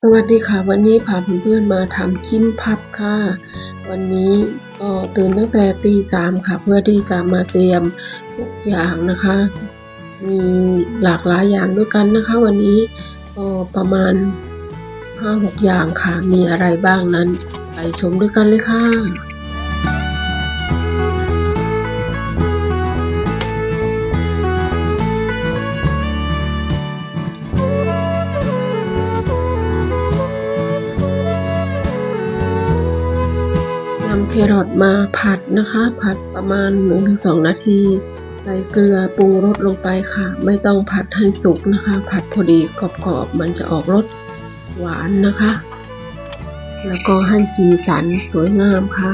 สวัสดีค่ะ วันนี้พาเพื่อนๆมาทำคิมพับค่ะ วันนี้ก็ตื่นตั้งแต่ตีสามค่ะ เพื่อที่จะมาเตรียมทุกอย่างนะคะ มีหลากหลายอย่างด้วยกันนะคะ วันนี้ก็ประมาณห้าหกอย่างค่ะ มีอะไรบ้างนั้น ไปชมด้วยกันเลยค่ะ แครอทมาผัดนะคะ ผัดประมาณ 1-2 นาทีใส่เกลือปรุงรสลงไปค่ะ ไม่ต้องผัดให้สุกนะคะ ผัดพอดีกรอบๆ มันจะออกรสหวานนะคะ แล้วก็ให้สีสันสวยงามค่ะ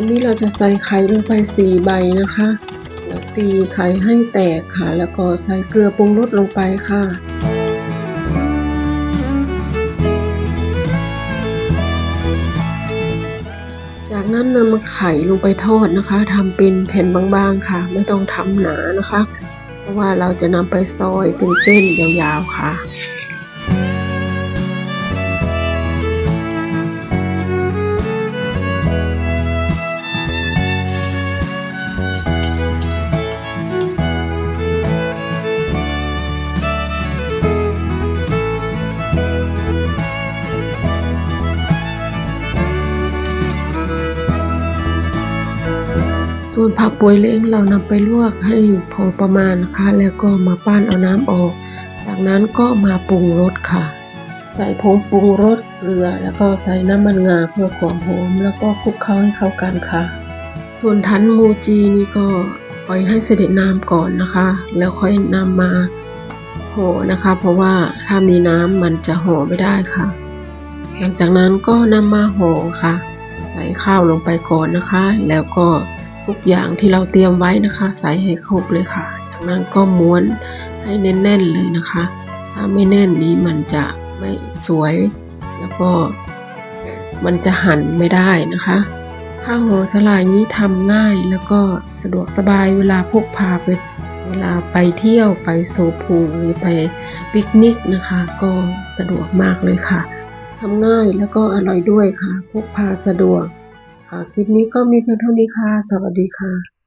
วันนี้เราจะใส่ไข่ลงไปสี่ใบนะคะแล้วตีไข่ให้แตกค่ะ แล้วก็ใส่เกลือปรุงรสลงไปค่ะจากนั้นนำไข่ลงไปทอดนะคะทำเป็นแผ่นบางๆค่ะ ไม่ต้องทำหนานะคะ เพราะว่าเราจะนำไปซอยเป็นเส้นยาวๆค่ะ ส่วนผักป่วยเล้งเรานำไปลวกให้พอประมาณนะคะ แล้วก็มาปั้นเอาน้ำออก จากนั้นก็มาปรุงรสค่ะ ใส่ผงปรุงรสเกลือ แล้วก็ใส่น้ำมันงาเพื่อความหอมแล้วก็คลุกเคล้าให้เข้ากันค่ะ ส่วนทันมูจีนี่ก็ปล่อยให้เสด็จน้ำก่อนนะคะ แล้วค่อยนำมาห่อนะคะ เพราะว่าถ้ามีน้ำมันจะห่อไม่ได้ค่ะ หลังจากนั้นก็นำมาห่อค่ะ ใส่ข้าวลงไปก่อนนะคะ แล้วก็ ทุกอย่างที่เราเตรียมไว้นะคะ ใส่ให้ครบเลยค่ะ จากนั้นก็ม้วนให้แน่นๆเลยนะคะ ถ้าไม่แน่นนี้มันจะไม่สวย แล้วก็มันจะหั่นไม่ได้นะคะข้าวห่อสลายนี้ทำง่ายแล้วก็สะดวกสบายเวลาพกพาไปเวลาไปเที่ยวไปโซพูหรือไปปิกนิกนะคะ ก็สะดวกมากเลยค่ะทำง่ายแล้วก็อร่อยด้วยค่ะ พกพาสะดวก คลิปนี้ก็มีเพียงเท่านี้ค่ะ สวัสดีค่ะ